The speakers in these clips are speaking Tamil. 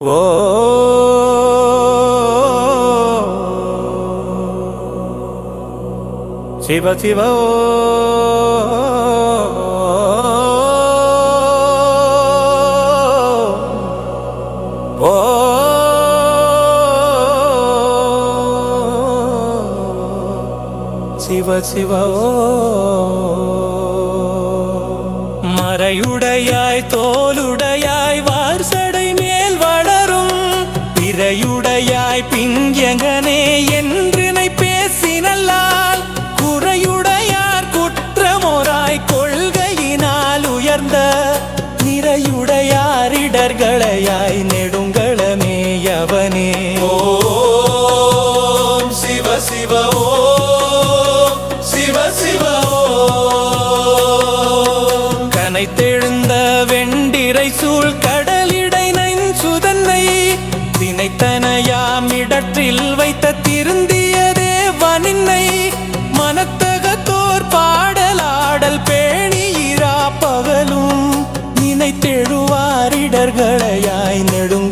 ఓ శివ శివ ఓ శివ శివ மறையுடையாய் தோலுடையாய் சிவ சிவ கனைத்தெழுந்த வெண்டிரை சூழ் கடலிடை நைஞ்சுதன்னை தினைத்தனையாம் இடற்றில் வைத்த திருந்திய தேவனின்னை மனத்தகத்தோர் பாடலாடல் பேணியிரா பகலும் நினைத்தெழுவாரிடர்களையாய் நெடுங்க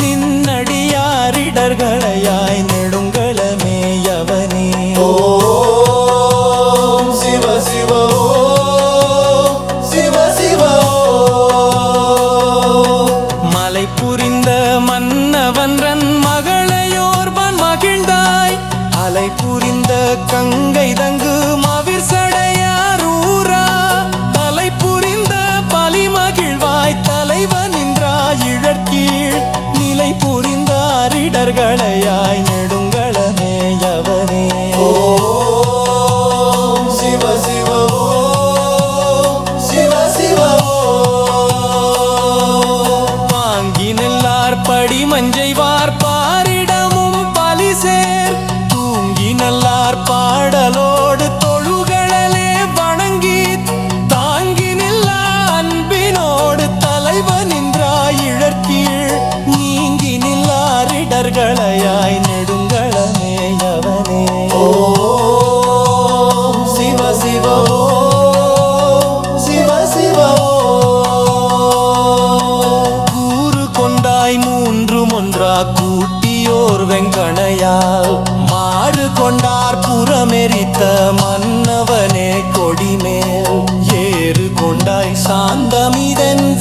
நின்னடியாரிடர்களையாய் நெடுங்களமே யவனே. ஓ கூட்டியோர் வெங்கணையால் மாறு கொண்டார் புறமெரித்த மன்னவனே கொடிமேல். ஏறு கொண்டாய் சாந்தமிதென்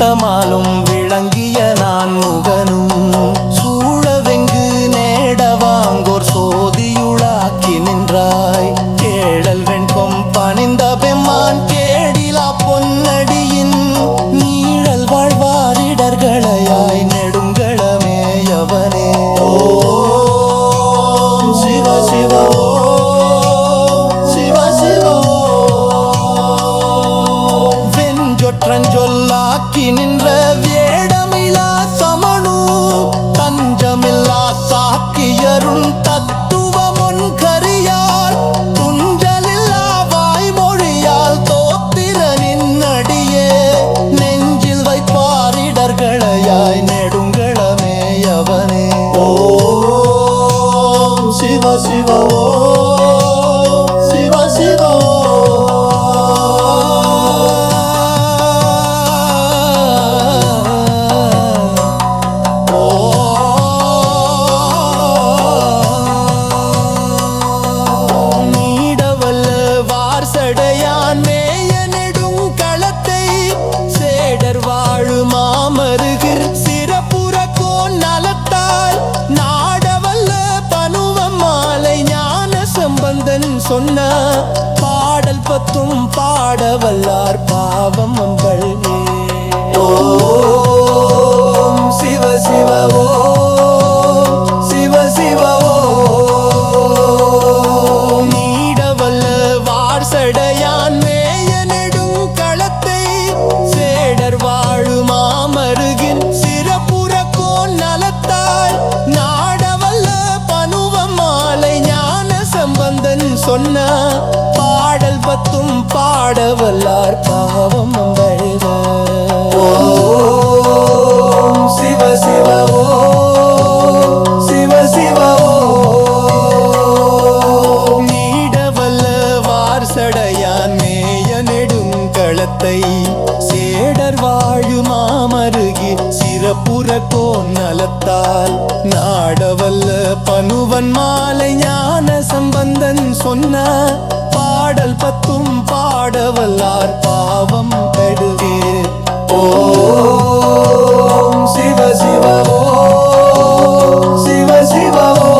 முத்தமாலும் காட்டி நின்ற வேடமிலா சமணு தஞ்சமில்ல சொன்ன பாடல் பத்தும் பாட வல்லார் பாவம் அம்பழே ஓ சிவ சிவ ஓ சொன்ன பாடல் பத்தும் பாடவல்லார் பாவம் அம்பழுக சிவ சிவ சிவ சிவ நீடவல்ல வார்சடையான் மேய நெடுங்களத்தை சேடர் வாழு சிறப்புற கோநலத்தால் நாடவல்ல பனுவன் மாலை ஞான சம்பந்தன் சொன்ன பாடல் பத்தும் பாடவல்லார் பாவம் பெடுவே ஓ சிவ சிவ ஓ சிவ சிவ ஓ